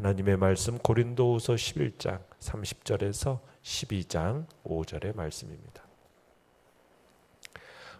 하나님의 말씀 고린도후서 11장 30절에서 12장 5절의 말씀입니다.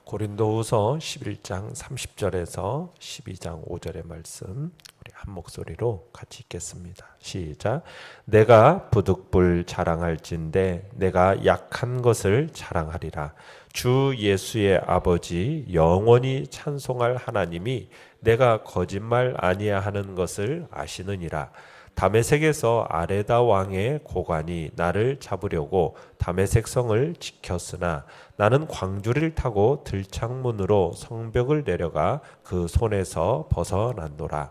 고린도후서 11장 30절에서 12장 5절의 말씀 우리 한 목소리로 같이 읽겠습니다. 시작. 내가 부득불 자랑할진대 내가 약한 것을 자랑하리라. 주 예수의 아버지 영원히 찬송할 하나님이 내가 거짓말 아니하는 것을 아시느니라. 다메섹에서 아레다 왕의 고관이 나를 잡으려고 다메섹 성을 지켰으나 나는 광주리를 타고 들창문으로 성벽을 내려가 그 손에서 벗어났노라.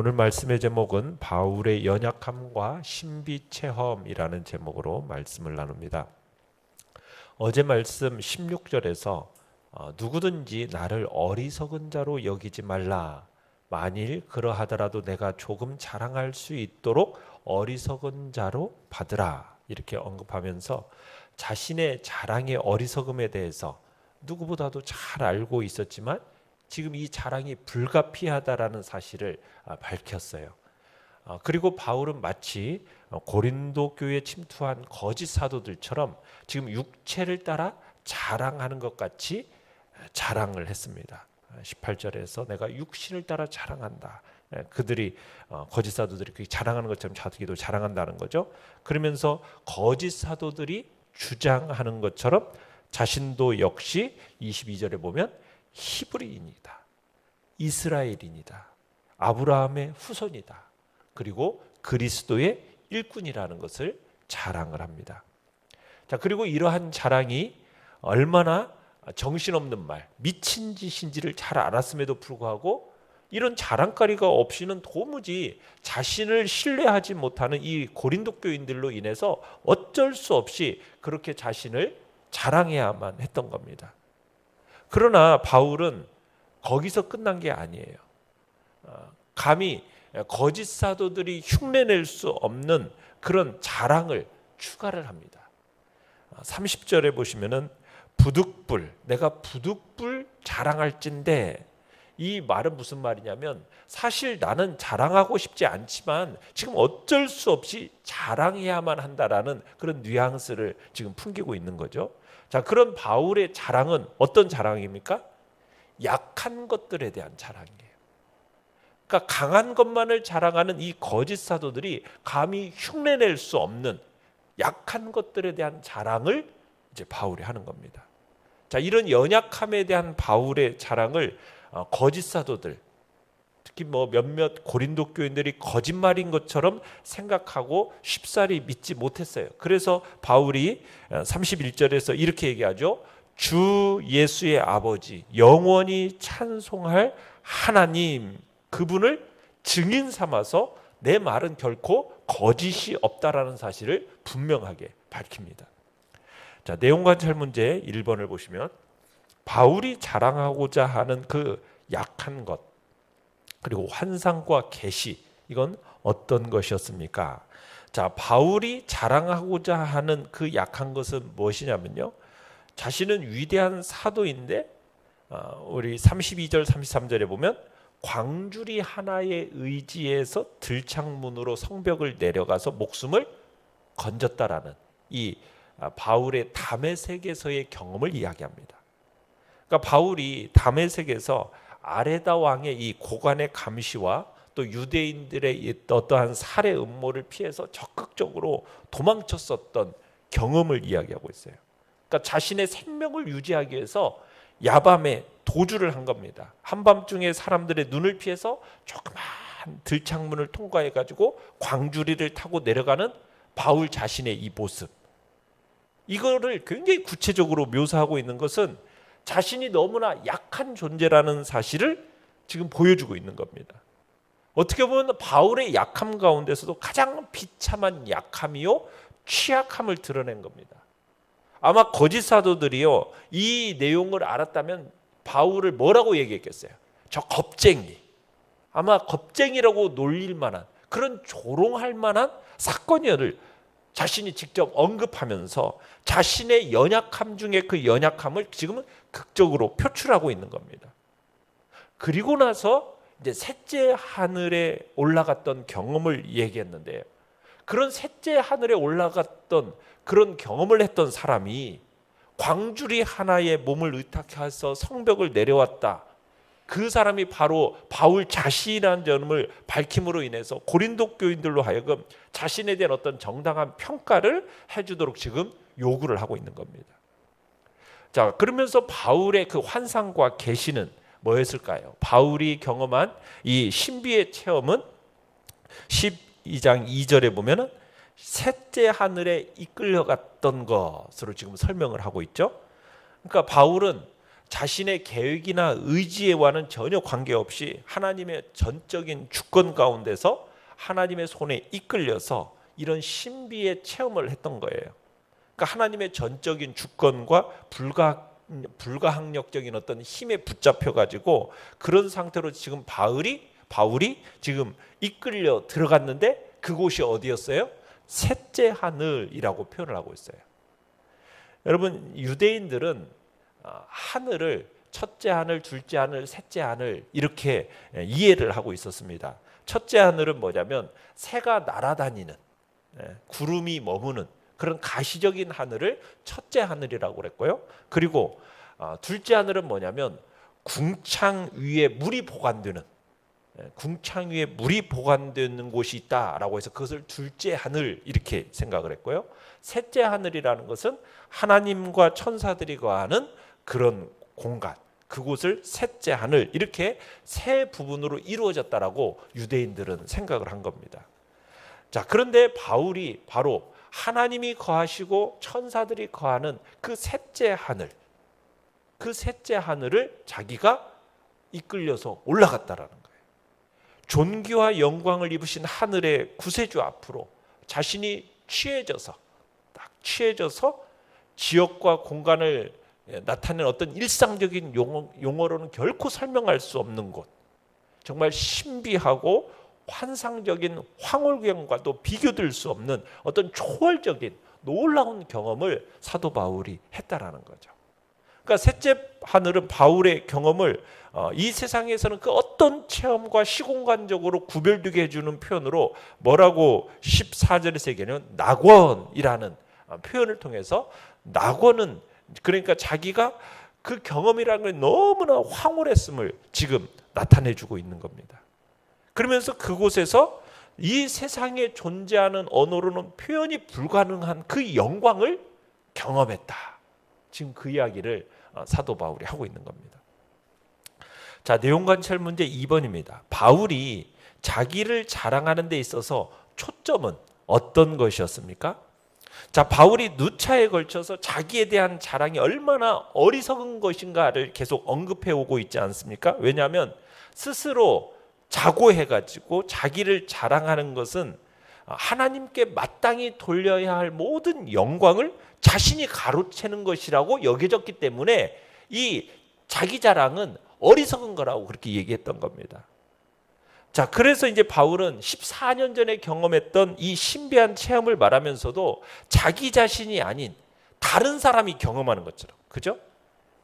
오늘 말씀의 제목은 바울의 연약함과 신비 체험이라는 제목으로 말씀을 나눕니다. 어제 말씀 16절에서 어, 누구든지 나를 어리석은 자로 여기지 말라. 만일 그러하더라도 내가 조금 자랑할 수 있도록 어리석은 자로 받으라. 이렇게 언급하면서 자신의 자랑의 어리석음에 대해서 누구보다도 잘 알고 있었지만 지금 이 자랑이 불가피하다라는 사실을 아, 밝혔어요. 어, 그리고 바울은 마치 어, 고린도 교회에 침투한 거짓 사도들처럼 지금 육체를 따라 자랑하는 것 같이 자랑을 했습니다. 18절에서 내가 육신을 따라 자랑한다. 예, 그들이 어, 거짓 사도들이 그 자랑하는 것처럼 자기도 자랑한다는 거죠. 그러면서 거짓 사도들이 주장하는 것처럼 자신도 역시 22절에 보면 히브리인이다. 이스라엘인이다. 아브라함의 후손이다. 그리고 그리스도의 일꾼이라는 것을 자랑을 합니다. 자, 그리고 이러한 자랑이 얼마나 정신없는 말, 미친 짓인지를 잘 알았음에도 불구하고 이런 자랑거리가 없이는 도무지 자신을 신뢰하지 못하는 이 고린도 교인들로 인해서 어쩔 수 없이 그렇게 자신을 자랑해야만 했던 겁니다. 그러나 바울은 거기서 끝난 게 아니에요. 어, 감히 거짓 사도들이 흉내낼 수 없는 그런 자랑을 추가를 합니다. 30절에 어, 보시면은 부득불 내가 부득불 자랑할진데 이 말은 무슨 말이냐면 사실 나는 자랑하고 싶지 않지만 지금 어쩔 수 없이 자랑해야만 한다라는 그런 뉘앙스를 지금 풍기고 있는 거죠. 자, 그런 바울의 자랑은 어떤 자랑입니까? 약한 것들에 대한 자랑이에요. 그러니까 강한 것만을 자랑하는 이 거짓 사도들이 감히 흉내낼 수 없는 약한 것들에 대한 자랑을 이제 바울이 하는 겁니다. 자, 이런 연약함에 대한 바울의 자랑을 어, 거짓 사도들 특히 뭐 몇몇 고린도 교인들이 거짓말인 것처럼 생각하고 쉽사리 믿지 못했어요. 그래서 바울이 31절에서 어, 이렇게 얘기하죠. 주 예수의 아버지 영원히 찬송할 하나님 그분을 증인 삼아서 내 말은 결코 거짓이 없다라는 사실을 분명하게 밝힙니다. 자, 내용 관찰 문제 1번을 보시면 바울이 자랑하고자 하는 그 약한 것 그리고 환상과 계시 이건 어떤 것이었습니까? 자, 바울이 자랑하고자 하는 그 약한 것은 무엇이냐면요. 자신은 위대한 사도인데 어, 우리 32절 33절에 보면 광주리 하나의 의지에서 들창문으로 성벽을 내려가서 목숨을 건졌다라는 이 아, 바울의 다메섹에서의 경험을 이야기합니다. 그러니까 바울이 다메섹에서 아레다 왕의 이 고관의 감시와 또 유대인들의 어떠한 살해 음모를 피해서 적극적으로 도망쳤었던 경험을 이야기하고 있어요. 그러니까 자신의 생명을 유지하기 위해서 야밤에 도주를 한 겁니다. 한밤중에 사람들의 눈을 피해서 조그만 한 들창문을 통과해 가지고 광주리를 타고 내려가는 바울 자신의 이 모습. 이거를 굉장히 구체적으로 묘사하고 있는 것은 자신이 너무나 약한 존재라는 사실을 지금 보여주고 있는 겁니다. 어떻게 보면 바울의 약함 가운데서도 가장 비참한 약함이요 취약함을 드러낸 겁니다. 아마 거짓 사도들이요 이 내용을 알았다면 바울을 뭐라고 얘기했겠어요? 저 겁쟁이. 아마 겁쟁이라고 놀릴 만한 그런 조롱할 만한 사건이를 자신이 직접 언급하면서 자신의 연약함 중에 그 연약함을 지금은 극적으로 표출하고 있는 겁니다. 그리고 나서 이제 셋째 하늘에 올라갔던 경험을 얘기했는데요. 그런 셋째 하늘에 올라갔던 그런 경험을 했던 사람이 광주리 하나에 몸을 의탁해서 성벽을 내려왔다. 그 사람이 바로 바울 자신이라는 점을 밝힘으로 인해서 고린도 교인들로 하여금 자신에 대한 어떤 정당한 평가를 해주도록 지금 요구를 하고 있는 겁니다. 자 그러면서 바울의 그 환상과 계시는 뭐였을까요? 바울이 경험한 이 신비의 체험은 12장 2절에 보면은 셋째 하늘에 이끌려갔던 것으로 지금 설명을 하고 있죠. 그러니까 바울은 자신의 계획이나 의지와는 전혀 관계없이 하나님의 전적인 주권 가운데서 하나님의 손에 이끌려서 이런 신비의 체험을 했던 거예요. 그러니까 하나님의 전적인 주권과 불가 불가항력적인 어떤 힘에 붙잡혀 가지고 그런 상태로 지금 바울이 바울이 지금 이끌려 들어갔는데 그곳이 어디였어요? 셋째 하늘이라고 표현을 하고 있어요. 여러분 유대인들은 아, 하늘을 첫째 하늘, 둘째 하늘, 셋째 하늘 이렇게 예, 이해를 하고 있었습니다. 첫째 하늘은 뭐냐면 새가 날아다니는 예, 구름이 머무는 그런 가시적인 하늘을 첫째 하늘이라고 그랬고요. 그리고 아, 둘째 하늘은 뭐냐면 궁창 위에 물이 보관되는 예, 궁창 위에 물이 보관되는 곳이 있다라고 해서 그것을 둘째 하늘 이렇게 생각을 했고요. 셋째 하늘이라는 것은 하나님과 천사들이 거하는 그런 공간 그곳을 셋째 하늘 이렇게 세 부분으로 이루어졌다라고 유대인들은 생각을 한 겁니다. 자, 그런데 바울이 바로 하나님이 거하시고 천사들이 거하는 그 셋째 하늘 그 셋째 하늘을 자기가 이끌려서 올라갔다라는 거예요. 존귀와 영광을 입으신 하늘의 구세주 앞으로 자신이 취해져서 딱 취해져서 지역과 공간을 나타내는 어떤 일상적인 용어, 용어로는 결코 설명할 수 없는 곳. 정말 신비하고 환상적인 황홀경과도 비교될 수 없는 어떤 초월적인 놀라운 경험을 사도 바울이 했다라는 거죠. 그러니까 셋째 하늘은 바울의 경험을 어, 이 세상에서는 그 어떤 체험과 시공간적으로 구별되게 해주는 표현으로 뭐라고 14절에서 얘기하면 낙원이라는 어, 표현을 통해서 낙원은 그러니까 자기가 그 경험이라는 걸 너무나 황홀했음을 지금 나타내 주고 있는 겁니다. 그러면서 그곳에서 이 세상에 존재하는 언어로는 표현이 불가능한 그 영광을 경험했다. 지금 그 이야기를 어, 사도 바울이 하고 있는 겁니다. 자, 내용 관찰 문제 2번입니다. 바울이 자기를 자랑하는 데 있어서 초점은 어떤 것이었습니까? 자, 바울이 누차에 걸쳐서 자기에 대한 자랑이 얼마나 어리석은 것인가를 계속 언급해 오고 있지 않습니까? 왜냐하면 스스로 자고해 가지고 자기를 자랑하는 것은 하나님께 마땅히 돌려야 할 모든 영광을 자신이 가로채는 것이라고 여겨졌기 때문에 이 자기 자랑은 어리석은 거라고 그렇게 얘기했던 겁니다. 자, 그래서 이제 바울은 14년 전에 경험했던 이 신비한 체험을 말하면서도 자기 자신이 아닌 다른 사람이 경험하는 것처럼. 그죠?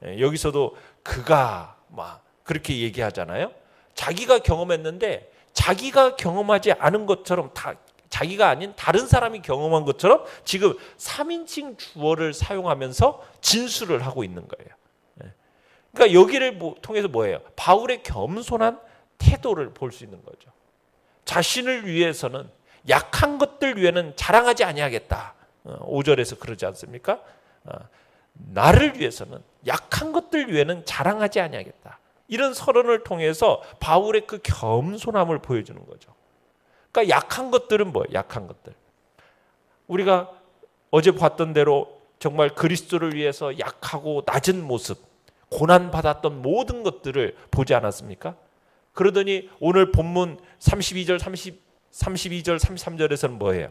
예, 여기서도 그가 막 그렇게 얘기하잖아요. 자기가 경험했는데 자기가 경험하지 않은 것처럼 다 자기가 아닌 다른 사람이 경험한 것처럼 지금 3인칭 주어를 사용하면서 진술을 하고 있는 거예요. 예. 그러니까 여기를 뭐, 통해서 뭐예요? 바울의 겸손한 태도를 볼 수 있는 거죠. 자신을 위해서는 약한 것들 위해는 자랑하지 아니하겠다. 5절에서 어, 그러지 않습니까? 어, 나를 위해서는 약한 것들 위해는 자랑하지 아니하겠다. 이런 서론을 통해서 바울의 그 겸손함을 보여주는 거죠. 그러니까 약한 것들은 뭐예요? 약한 것들. 우리가 어제 봤던 대로 정말 그리스도를 위해서 약하고 낮은 모습, 고난 받았던 모든 것들을 보지 않았습니까? 그러더니 오늘 본문 32절 30 32절 33절에서는 뭐예요?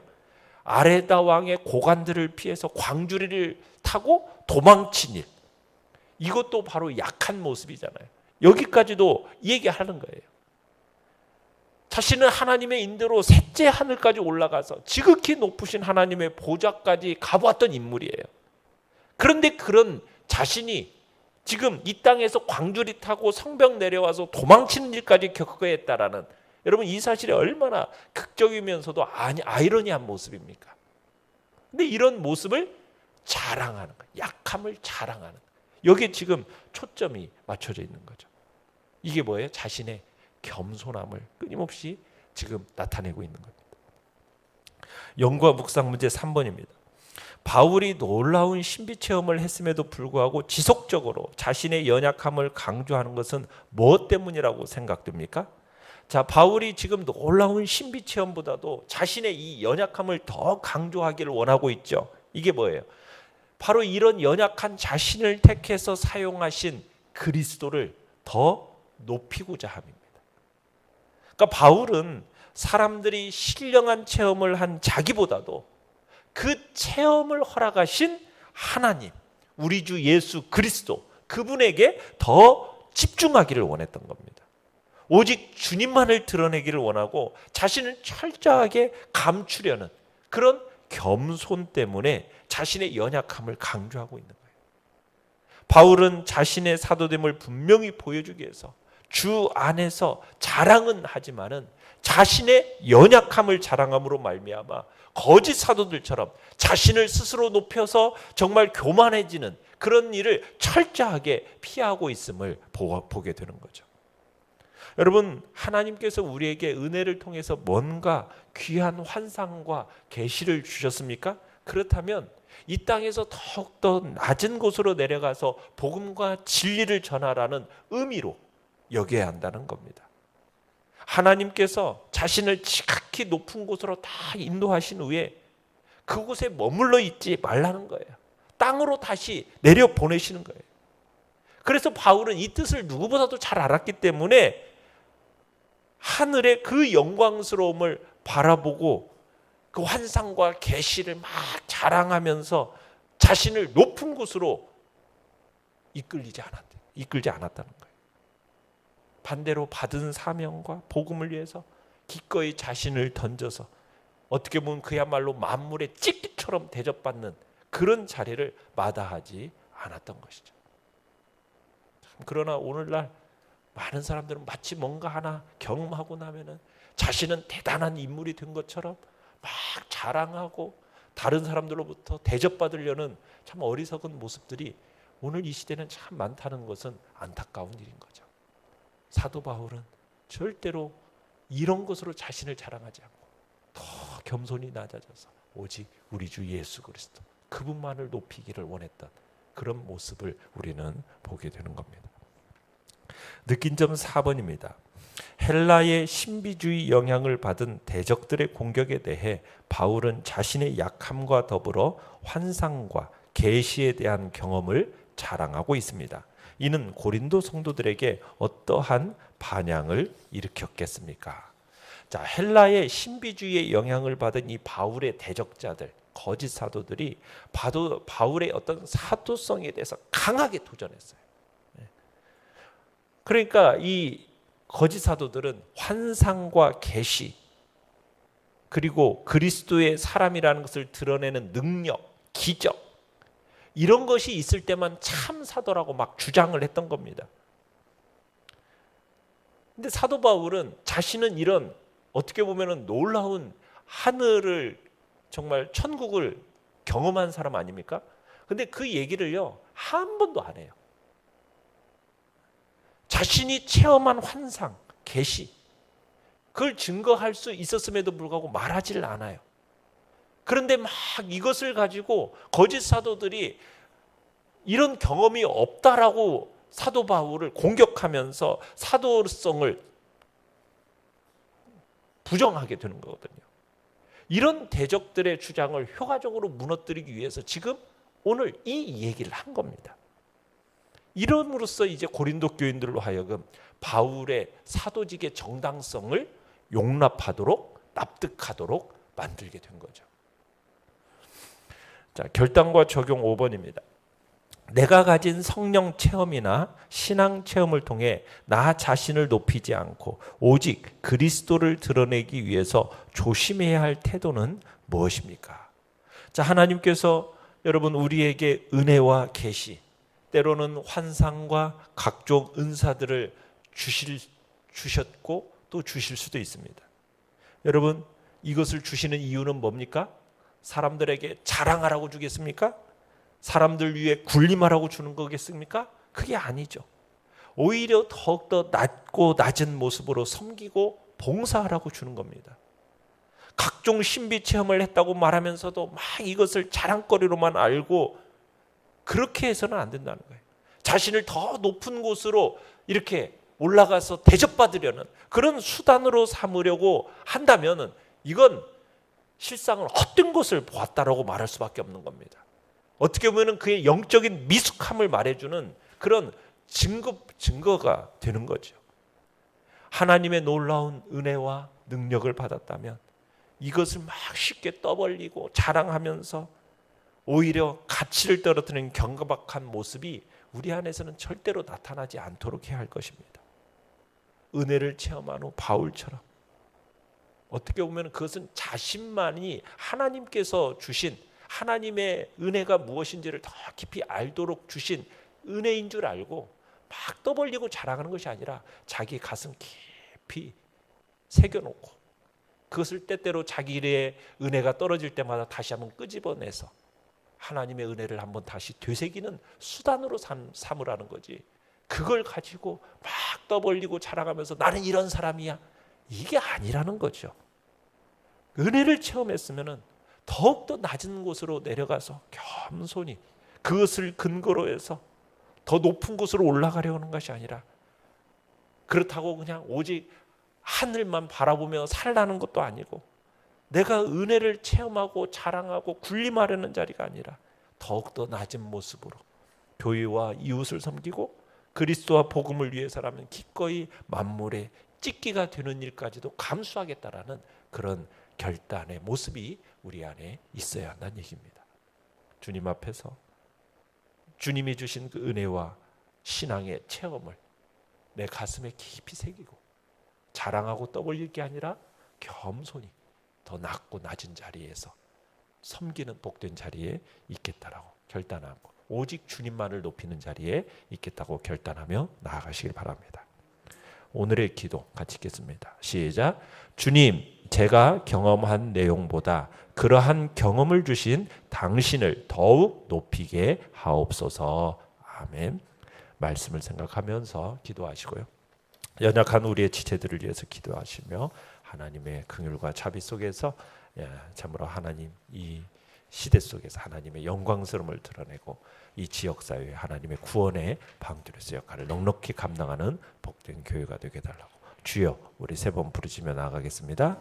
아레다 왕의 고관들을 피해서 광주리를 타고 도망친 일. 이것도 바로 약한 모습이잖아요. 여기까지도 얘기하는 거예요. 자신은 하나님의 인도로 셋째 하늘까지 올라가서 지극히 높으신 하나님의 보좌까지 가보았던 인물이에요. 그런데 그런 자신이 지금 이 땅에서 광주리 타고 성벽 내려와서 도망치는 일까지 겪어야 했다라는 여러분 이 사실이 얼마나 극적이면서도 아니 아이러니한 모습입니까? 근데 이런 모습을 자랑하는 거예요. 약함을 자랑하는 거예요. 여기에 지금 초점이 맞춰져 있는 거죠. 이게 뭐예요? 자신의 겸손함을 끊임없이 지금 나타내고 있는 겁니다. 영과 묵상 문제 3번입니다. 바울이 놀라운 신비 체험을 했음에도 불구하고 지속적으로 자신의 연약함을 강조하는 것은 무엇 때문이라고 생각됩니까? 자, 바울이 지금 놀라운 신비 체험보다도 자신의 이 연약함을 더 강조하기를 원하고 있죠. 이게 뭐예요? 바로 이런 연약한 자신을 택해서 사용하신 그리스도를 더 높이고자 함입니다. 그러니까 바울은 사람들이 신령한 체험을 한 자기보다도 그 체험을 허락하신 하나님, 우리 주 예수 그리스도 그분에게 더 집중하기를 원했던 겁니다. 오직 주님만을 드러내기를 원하고 자신을 철저하게 감추려는 그런 겸손 때문에 자신의 연약함을 강조하고 있는 거예요. 바울은 자신의 사도됨을 분명히 보여주기 위해서 주 안에서 자랑은 하지만은 자신의 연약함을 자랑함으로 말미암아 거짓 사도들처럼 자신을 스스로 높여서 정말 교만해지는 그런 일을 철저하게 피하고 있음을 보게 되는 거죠. 여러분 하나님께서 우리에게 은혜를 통해서 뭔가 귀한 환상과 계시를 주셨습니까? 그렇다면 이 땅에서 더욱더 낮은 곳으로 내려가서 복음과 진리를 전하라는 의미로 여겨야 한다는 겁니다. 하나님께서 자신을 지극히 높은 곳으로 다 인도하신 후에 그곳에 머물러 있지 말라는 거예요. 땅으로 다시 내려 보내시는 거예요. 그래서 바울은 이 뜻을 누구보다도 잘 알았기 때문에 하늘의 그 영광스러움을 바라보고 그 환상과 계시를 막 자랑하면서 자신을 높은 곳으로 이끌리지 않았대. 이끌지 않았다는 거예요. 반대로 받은 사명과 복음을 위해서 기꺼이 자신을 던져서 어떻게 보면 그야말로 만물의 찌끼처럼 대접받는 그런 자리를 마다하지 않았던 것이죠. 그러나 오늘날 많은 사람들은 마치 뭔가 하나 경험하고 나면은 자신은 대단한 인물이 된 것처럼 막 자랑하고 다른 사람들로부터 대접받으려는 참 어리석은 모습들이 오늘 이 시대는 참 많다는 것은 안타까운 일인 거죠. 사도 바울은 절대로 이런 것으로 자신을 자랑하지 않고 더 겸손히 낮아져서 오직 우리 주 예수 그리스도 그분만을 높이기를 원했던 그런 모습을 우리는 보게 되는 겁니다. 느낀 점 4번입니다. 헬라의 신비주의 영향을 받은 대적들의 공격에 대해 바울은 자신의 약함과 더불어 환상과 계시에 대한 경험을 자랑하고 있습니다. 이는 고린도 성도들에게 어떠한 반향을 일으켰겠습니까? 자, 헬라의 신비주의의 영향을 받은 이 바울의 대적자들, 거짓 사도들이 바울의 어떤 사도성에 대해서 강하게 도전했어요. 그러니까 이 거짓 사도들은 환상과 계시 그리고 그리스도의 사람이라는 것을 드러내는 능력, 기적 이런 것이 있을 때만 참 사도라고 막 주장을 했던 겁니다. 근데 사도 바울은 자신은 이런 어떻게 보면은 놀라운 하늘을 정말 천국을 경험한 사람 아닙니까? 근데 그 얘기를요 한 번도 안 해요. 자신이 체험한 환상, 계시 그걸 증거할 수 있었음에도 불구하고 말하지를 않아요. 그런데 막 이것을 가지고 거짓 사도들이 이런 경험이 없다라고 사도 바울을 공격하면서 사도성을 부정하게 되는 거거든요. 이런 대적들의 주장을 효과적으로 무너뜨리기 위해서 지금 오늘 이 얘기를 한 겁니다. 이름으로써 이제 고린도 교인들로 하여금 바울의 사도직의 정당성을 용납하도록 납득하도록 만들게 된 거죠. 자, 결단과 적용 5번입니다. 내가 가진 성령 체험이나 신앙 체험을 통해 나 자신을 높이지 않고 오직 그리스도를 드러내기 위해서 조심해야 할 태도는 무엇입니까? 자, 하나님께서 여러분 우리에게 은혜와 계시 때로는 환상과 각종 은사들을 주실 주셨고 또 주실 수도 있습니다. 여러분 이것을 주시는 이유는 뭡니까? 사람들에게 자랑하라고 주겠습니까? 사람들 위해 군림하라고 주는 거겠습니까? 그게 아니죠. 오히려 더욱더 낮고 낮은 모습으로 섬기고 봉사하라고 주는 겁니다. 각종 신비 체험을 했다고 말하면서도 막 이것을 자랑거리로만 알고 그렇게 해서는 안 된다는 거예요. 자신을 더 높은 곳으로 이렇게 올라가서 대접받으려는 그런 수단으로 삼으려고 한다면은 이건 실상을 헛된 것을 보았다라고 말할 수밖에 없는 겁니다. 어떻게 보면 그의 영적인 미숙함을 말해주는 그런 증거, 증거가 되는 거죠. 하나님의 놀라운 은혜와 능력을 받았다면 이것을 막 쉽게 떠벌리고 자랑하면서 오히려 가치를 떨어뜨리는 경박한 모습이 우리 안에서는 절대로 나타나지 않도록 해야 할 것입니다. 은혜를 체험한 후 바울처럼 어떻게 보면 그것은 자신만이 하나님께서 주신 하나님의 은혜가 무엇인지를 더 깊이 알도록 주신 은혜인 줄 알고 막 떠벌리고 자랑하는 것이 아니라 자기 가슴 깊이 새겨놓고 그것을 때때로 자기의 은혜가 떨어질 때마다 다시 한번 끄집어내서 하나님의 은혜를 한번 다시 되새기는 수단으로 삼, 삼으라는 거지. 그걸 가지고 막 떠벌리고 자랑하면서 나는 이런 사람이야. 이게 아니라는 거죠. 은혜를 체험했으면은 더욱 더 낮은 곳으로 내려가서 겸손히 그것을 근거로 해서 더 높은 곳으로 올라가려는 것이 아니라 그렇다고 그냥 오직 하늘만 바라보며 살라는 것도 아니고 내가 은혜를 체험하고 자랑하고 군림하려는 자리가 아니라 더욱더 낮은 모습으로 교회와 이웃을 섬기고 그리스도와 복음을 위해서라면 기꺼이 만물의 찢기가 되는 일까지도 감수하겠다라는 그런 결단의 모습이 우리 안에 있어야 한다는 얘기입니다. 주님 앞에서 주님이 주신 그 은혜와 신앙의 체험을 내 가슴에 깊이 새기고 자랑하고 떠벌릴 게 아니라 겸손히 더 낮고 낮은 자리에서 섬기는 복된 자리에 있겠다라고 결단하고 오직 주님만을 높이는 자리에 있겠다고 결단하며 나아가시길 바랍니다. 오늘의 기도 같이 읽겠습니다. 시작. 주님, 제가 경험한 내용보다 그러한 경험을 주신 당신을 더욱 높이게 하옵소서. 아멘. 말씀을 생각하면서 기도하시고요. 연약한 우리의 지체들을 위해서 기도하시며 하나님의 긍휼과 자비 속에서 예, 참으로 하나님 이 시대 속에서 하나님의 영광스러움을 드러내고 이 지역 사회에 하나님의 구원의 방주로서 역할을 넉넉히 감당하는 복된 교회가 되게 달라고 주여 우리 세 번 부르시며 나아가겠습니다.